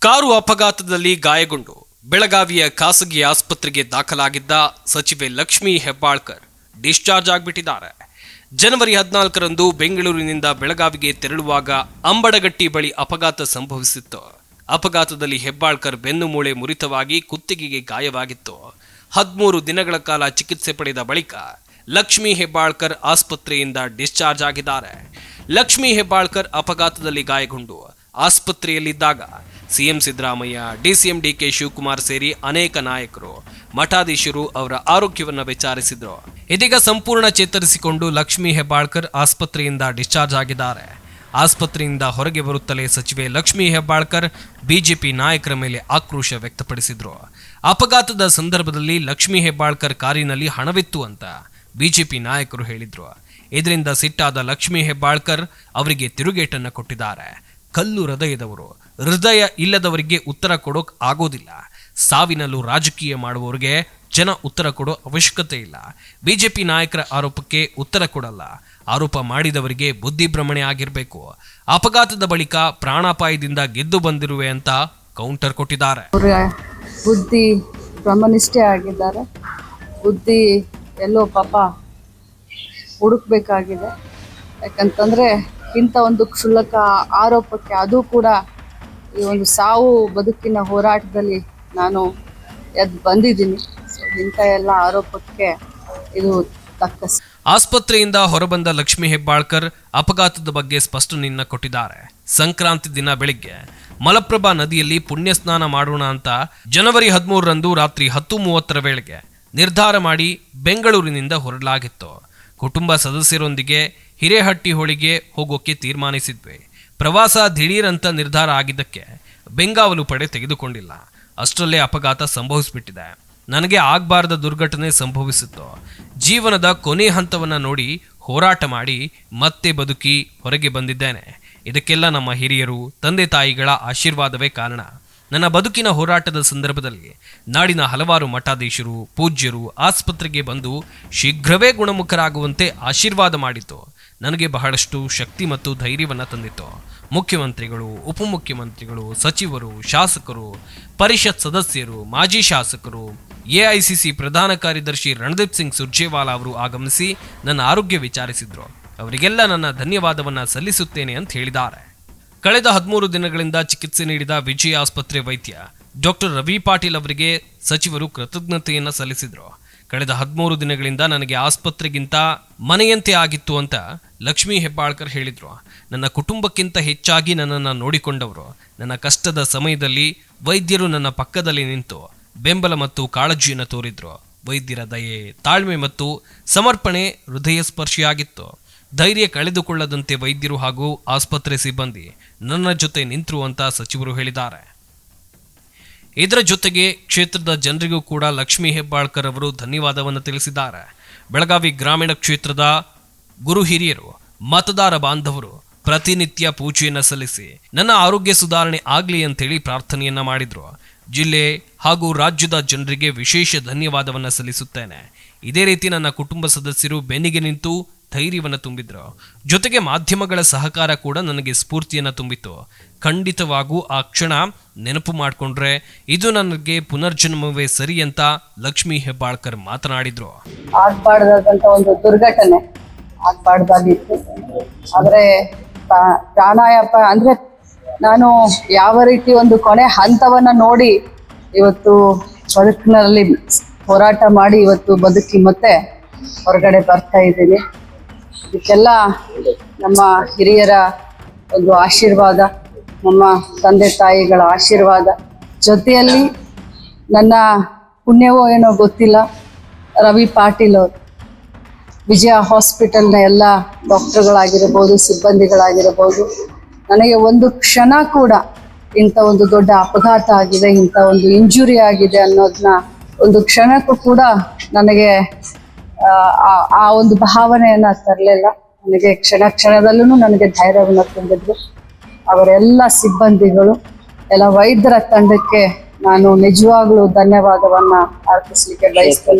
Car ಅಪಘಾತದಲ್ಲಿ ಗಾಯಗೊಂಡು ಬೆಳಗಾವಿಯ ಖಾಸಗಿ ಆಸ್ಪತ್ರೆಗೆ ದಾಖಲಾಗಿದ್ದ ಸಚಿವೆ ಲಕ್ಷ್ಮೀ ಹೆಬ್ಬಾಳ್ಕರ್ ಡಿಸ್ಚಾರ್ಜ್ ಆಗಿಬಿಟ್ಟಿದ್ದಾರೆ. ಜನವರಿ ಹದಿನಾಲ್ಕರಂದು ಬೆಂಗಳೂರಿನಿಂದ ಬೆಳಗಾವಿಗೆ ತೆರಳುವಾಗ ಅಂಬಡಗಟ್ಟಿ ಬಳಿ ಅಪಘಾತ ಸಂಭವಿಸಿತ್ತು. ಅಪಘಾತದಲ್ಲಿ ಹೆಬ್ಬಾಳ್ಕರ್ ಬೆನ್ನು ಮೂಳೆ ಮುರಿತವಾಗಿ ಕುತ್ತಿಗೆಗೆ ಗಾಯವಾಗಿತ್ತು. ಹದಿಮೂರು ದಿನಗಳ ಕಾಲ ಚಿಕಿತ್ಸೆ ಪಡೆದ ಬಳಿಕ ಲಕ್ಷ್ಮೀ ಹೆಬ್ಬಾಳ್ಕರ್ ಆಸ್ಪತ್ರೆಯಿಂದ ಡಿಸ್ಚಾರ್ಜ್ ಆಗಿದ್ದಾರೆ. ಲಕ್ಷ್ಮೀ ಹೆಬ್ಬಾಳ್ಕರ್ ಅಪಘಾತದಲ್ಲಿ ಗಾಯಗೊಂಡು ಆಸ್ಪತ್ರೆಯಲ್ಲಿದ್ದಾಗ CM Siddaramaiah, DCM DK Shivakumar ಸೇರಿ ಅನೇಕ ನಾಯಕರು, ಮಠಾಧೀಶರು ಅವರ ಆರೋಗ್ಯವನ್ನು ವಿಚಾರಿಸಿದ್ರು. ಇದೀಗ ಸಂಪೂರ್ಣ ಚೇತರಿಸಿಕೊಂಡು ಲಕ್ಷ್ಮೀ ಹೆಬ್ಬಾಳ್ಕರ್ ಆಸ್ಪತ್ರೆಯಿಂದ ಡಿಸ್ಚಾರ್ಜ್ ಆಗಿದ್ದಾರೆ. ಆಸ್ಪತ್ರೆಯಿಂದ ಹೊರಗೆ ಬರುತ್ತಲೇ ಸಚಿವೆ ಲಕ್ಷ್ಮೀ ಹೆಬ್ಬಾಳ್ಕರ್ ಬಿಜೆಪಿ ನಾಯಕರ ಮೇಲೆ ಆಕ್ರೋಶ ವ್ಯಕ್ತಪಡಿಸಿದ್ರು. ಅಪಘಾತದ ಸಂದರ್ಭದಲ್ಲಿ ಲಕ್ಷ್ಮೀ ಹೆಬ್ಬಾಳ್ಕರ್ ಕಾರಿನಲ್ಲಿ ಹಣವಿತ್ತು ಅಂತ ಬಿಜೆಪಿ ನಾಯಕರು ಹೇಳಿದ್ರು. ಇದರಿಂದ ಸಿಟ್ಟಾದ ಲಕ್ಷ್ಮೀ ಹೆಬ್ಬಾಳ್ಕರ್ ಅವರಿಗೆ ತಿರುಗೇಟನ್ನು ಕೊಟ್ಟಿದ್ದಾರೆ. ಕಲ್ಲು ಹೃದಯದವರು, ಹೃದಯ ಇಲ್ಲದವರಿಗೆ ಉತ್ತರ ಕೊಡೋಕ್ ಆಗೋದಿಲ್ಲ. ಸಾವಿನಲ್ಲೂ ರಾಜಕೀಯ ಮಾಡುವವರಿಗೆ ಜನ ಉತ್ತರ ಕೊಡೋ ಅವಶ್ಯಕತೆ ಇಲ್ಲ. ಬಿಜೆಪಿ ನಾಯಕರ ಆರೋಪಕ್ಕೆ ಉತ್ತರ ಕೊಡಲ್ಲ. ಆರೋಪ ಮಾಡಿದವರಿಗೆ ಬುದ್ಧಿಭ್ರಮಣೆ ಆಗಿರಬೇಕು. ಅಪಘಾತದ ಬಳಿಕ ಪ್ರಾಣಾಪಾಯದಿಂದ ಗೆದ್ದು ಬಂದಿರುವೆ ಅಂತ ಕೌಂಟರ್ ಕೊಟ್ಟಿದ್ದಾರೆ. ಬುದ್ಧಿ ಭ್ರಮನಿಷ್ಠೆ ಆಗಿದ್ದಾರೆ. ಬುದ್ಧಿ ಎಲ್ಲೋ ಪಾಪ ಹುಡುಕ್ಬೇಕಾಗಿದೆ. ಯಾಕಂತಂದರೆ ಇಂಥ ಒಂದು ಕ್ಷುಲ್ಲಕ ಆರೋಪಕ್ಕೆ ಅದು ಕೂಡ ಈ ಒಂದು ಸಾವು ಬದುಕಿನ ಹೋರಾಟದಲ್ಲಿ ನಾನು ಎದ್ ಬಂದಿದ್ದೀನಿ. ಸೊ ಇಂಥ ಎಲ್ಲ ಆರೋಪಕ್ಕೆ ಇದು ತಕ್ಕ ಆಸ್ಪತ್ರೆಯಿಂದ ಹೊರಬಂದ ಲಕ್ಷ್ಮಿ ಹೆಬ್ಬಾಳ್ಕರ್ ಅಪಘಾತದ ಬಗ್ಗೆ ಸ್ಪಷ್ಟನೆಯನ್ನ ಕೊಟ್ಟಿದ್ದಾರೆ. ಸಂಕ್ರಾಂತಿ ದಿನ ಬೆಳಿಗ್ಗೆ ಮಲಪ್ರಭಾ ನದಿಯಲ್ಲಿ ಪುಣ್ಯ ಸ್ನಾನ ಮಾಡೋಣ ಅಂತ ಜನವರಿ ಹದಿಮೂರರಂದು ರಾತ್ರಿ ಹತ್ತು ಮೂವತ್ತರ ವೇಳೆಗೆ ನಿರ್ಧಾರ ಮಾಡಿ ಬೆಂಗಳೂರಿನಿಂದ ಹೊರಡಲಾಗಿತ್ತು. ಕುಟುಂಬ ಸದಸ್ಯರೊಂದಿಗೆ ಹಿರೇಹಟ್ಟಿ ಹೋಳಿಗೆ ಹೋಗೋಕೆ ತೀರ್ಮಾನಿಸಿದ್ವಿ. ಪ್ರವಾಸ ದಿಢೀರಂತ ನಿರ್ಧಾರ ಆಗಿದ್ದಕ್ಕೆ ಬೆಂಗಾವಲು ಪಡೆ ತೆಗೆದುಕೊಂಡಿಲ್ಲ. ಅಷ್ಟರಲ್ಲೇ ಅಪಘಾತ ಸಂಭವಿಸಿಬಿಟ್ಟಿದೆ. ನನಗೆ ಆಗಬಾರದ ದುರ್ಘಟನೆ ಸಂಭವಿಸಿತ್ತು. ಜೀವನದ ಕೊನೆ ಹಂತವನ್ನು ನೋಡಿ ಹೋರಾಟ ಮಾಡಿ ಮತ್ತೆ ಬದುಕಿ ಹೊರಗೆ ಬಂದಿದ್ದೇನೆ. ಇದಕ್ಕೆಲ್ಲ ನಮ್ಮ ಹಿರಿಯರು, ತಂದೆ ತಾಯಿಗಳ ಆಶೀರ್ವಾದವೇ ಕಾರಣ. ನನ್ನ ಬದುಕಿನ ಹೋರಾಟದ ಸಂದರ್ಭದಲ್ಲಿ ನಾಡಿನ ಹಲವಾರು ಮಠಾಧೀಶರು, ಪೂಜ್ಯರು, ಆಸ್ಪತ್ರೆಗೆ ಬಂದು ಶೀಘ್ರವೇ ಗುಣಮುಖರಾಗುವಂತೆ ಆಶೀರ್ವಾದ ಮಾಡಿತು. ನನಗೆ ಬಹಳಷ್ಟು ಶಕ್ತಿ ಮತ್ತು ಧೈರ್ಯವನ್ನು ತಂದಿತ್ತು. ಮುಖ್ಯಮಂತ್ರಿಗಳು, ಉಪಮುಖ್ಯಮಂತ್ರಿಗಳು, ಸಚಿವರು, ಶಾಸಕರು, ಪರಿಷತ್ ಸದಸ್ಯರು, ಮಾಜಿ ಶಾಸಕರು ಎಐಸಿಸಿ ಪ್ರಧಾನ ಕಾರ್ಯದರ್ಶಿ ರಣದೀಪ್ ಸಿಂಗ್ ಸುರ್ಜೇವಾಲಾ ಅವರು ಆಗಮಿಸಿ ನನ್ನ ಆರೋಗ್ಯ ವಿಚಾರಿಸಿದ್ರು. ಅವರಿಗೆಲ್ಲ ನನ್ನ ಧನ್ಯವಾದವನ್ನು ಸಲ್ಲಿಸುತ್ತೇನೆ ಅಂತ ಹೇಳಿದ್ದಾರೆ. ಕಳೆದ ಹದಿಮೂರು ದಿನಗಳಿಂದ ಚಿಕಿತ್ಸೆ ನೀಡಿದ ವಿಜಯ ಆಸ್ಪತ್ರೆ ವೈದ್ಯ ಡಾಕ್ಟರ್ ರವಿ ಪಾಟೀಲ್ ಅವರಿಗೆ ಸಚಿವರು ಕೃತಜ್ಞತೆಯನ್ನು ಸಲ್ಲಿಸಿದ್ರು. ಕಳೆದ ಹದಿಮೂರು ದಿನಗಳಿಂದ ನನಗೆ ಆಸ್ಪತ್ರೆಗಿಂತ ಮನೆಯಂತೆ ಆಗಿತ್ತು ಅಂತ ಲಕ್ಷ್ಮೀ ಹೆಬ್ಬಾಳ್ಕರ್ ಹೇಳಿದರು. ನನ್ನ ಕುಟುಂಬಕ್ಕಿಂತ ಹೆಚ್ಚಾಗಿ ನನ್ನನ್ನು ನೋಡಿಕೊಂಡವರು. ನನ್ನ ಕಷ್ಟದ ಸಮಯದಲ್ಲಿ ವೈದ್ಯರು ನನ್ನ ಪಕ್ಕದಲ್ಲಿ ನಿಂತು ಬೆಂಬಲ ಮತ್ತು ಕಾಳಜಿಯನ್ನು ತೋರಿದ್ರು. ವೈದ್ಯರ ದಯೆ, ತಾಳ್ಮೆ ಮತ್ತು ಸಮರ್ಪಣೆ ಹೃದಯ ಸ್ಪರ್ಶಿಯಾಗಿತ್ತು. ಧೈರ್ಯ ಕಳೆದುಕೊಳ್ಳದಂತೆ ವೈದ್ಯರು ಹಾಗೂ ಆಸ್ಪತ್ರೆ ಸಿಬ್ಬಂದಿ ನನ್ನ ಜೊತೆ ನಿಂತರು ಅಂತ ಸಚಿವರು ಹೇಳಿದ್ದಾರೆ. ಇದರ ಜೊತೆಗೆ ಕ್ಷೇತ್ರದ ಜನರಿಗೂ ಕೂಡ ಲಕ್ಷ್ಮೀ ಹೆಬ್ಬಾಳ್ಕರ್ ಅವರು ಧನ್ಯವಾದವನ್ನು ತಿಳಿಸಿದ್ದಾರೆ. ಬೆಳಗಾವಿ ಗ್ರಾಮೀಣ ಕ್ಷೇತ್ರದ ಗುರು ಹಿರಿಯರು, ಮತದಾರ ಬಾಂಧವರು ಪ್ರತಿನಿತ್ಯ ಪೂಜೆಯನ್ನು ಸಲ್ಲಿಸಿ, ನನ್ನ ಆರೋಗ್ಯ ಸುಧಾರಣೆ ಆಗಲಿ ಅಂತೇಳಿ ಪ್ರಾರ್ಥನೆಯನ್ನ ಮಾಡಿದ್ರು. ಜಿಲ್ಲೆ ಹಾಗೂ ರಾಜ್ಯದ ಜನರಿಗೆ ವಿಶೇಷ ಧನ್ಯವಾದವನ್ನು ಸಲ್ಲಿಸುತ್ತೇನೆ. ಇದೇ ರೀತಿ ನನ್ನ ಕುಟುಂಬ ಸದಸ್ಯರು ಬೆನ್ನಿಗೆ ನಿಂತು ಧೈರ್ಯವನ್ನು ತುಂಬಿದ್ರು? ಜೊತೆಗೆ ಮಾಧ್ಯಮಗಳ ಸಹಕಾರ ಕೂಡ ನನಗೆ ಸ್ಫೂರ್ತಿಯನ್ನು ತುಂಬಿತು ಖಂಡಿತವಾಗೂ ಆ ಕ್ಷಣ ನೆನಪು ಮಾಡಿಕೊಂಡ್ರೆ ಇದು ನನಗೆ ಪುನರ್ಜನ್ಮವೇ ಸರಿ ಅಂತ ಲಕ್ಷ್ಮಿ ಹೆಬ್ಬಾಳ್ಕರ್ ಮಾತನಾಡಿದ್ರು. ಒಂದು ದುರ್ಘಟನೆ ಆಗ್ಬಾರ್ದಾಗಿತ್ತು. ಆದರೆ ಅಂದರೆ ನಾನು ಯಾವ ರೀತಿ ಒಂದು ಕೊನೆ ಹಂತವನ್ನ ನೋಡಿ ಇವತ್ತು ಬದುಕಿನಲ್ಲಿ ಹೋರಾಟ ಮಾಡಿ ಇವತ್ತು ಬದುಕಿ ಮತ್ತೆ ಹೊರಗಡೆ ಬರ್ತಾ ಇದ್ದೀನಿ. ಇದಕ್ಕೆಲ್ಲ ನಮ್ಮ ಹಿರಿಯರ ಒಂದು ಆಶೀರ್ವಾದ, ನಮ್ಮ ತಂದೆ ತಾಯಿಗಳ ಆಶೀರ್ವಾದ. ಜೊತೆಯಲ್ಲಿ ನನ್ನ ಪುಣ್ಯವೋ ಏನೋ ಗೊತ್ತಿಲ್ಲ, ರವಿ ಪಾಟೀಲ್ ಅವರು. ವಿಜಯ ಹಾಸ್ಪಿಟಲ್ನ ಎಲ್ಲ ಡಾಕ್ಟರ್ಗಳಾಗಿರ್ಬೋದು, ಸಿಬ್ಬಂದಿಗಳಾಗಿರ್ಬೋದು. ನನಗೆ ಒಂದು ಕ್ಷಣ ಕೂಡ ಇಂಥ ಒಂದು ದೊಡ್ಡ ಅಪಘಾತ ಆಗಿದೆ, ಇಂಥ ಒಂದು ಇಂಜುರಿ ಆಗಿದೆ ಅನ್ನೋದನ್ನ ಒಂದು ಕ್ಷಣಕ್ಕೂ ಕೂಡ ನನಗೆ ಆ ಒಂದು ಭಾವನೆಯನ್ನ ತರಲಿಲ್ಲ. ನನಗೆ ಕ್ಷಣ ಕ್ಷಣದಲ್ಲೂ ನನಗೆ ಧೈರ್ಯವನ್ನು ತುಂಬಿದ್ರು. ಅವರೆಲ್ಲ ಸಿಬ್ಬಂದಿಗಳು, ಎಲ್ಲ ವೈದ್ಯರ ತಂಡಕ್ಕೆ ನಾನು ನಿಜವಾಗ್ಲೂ ಧನ್ಯವಾದವನ್ನ ಅರ್ಪಿಸ್ಲಿಕ್ಕೆ ಬಯಸ್ತೇನೆ.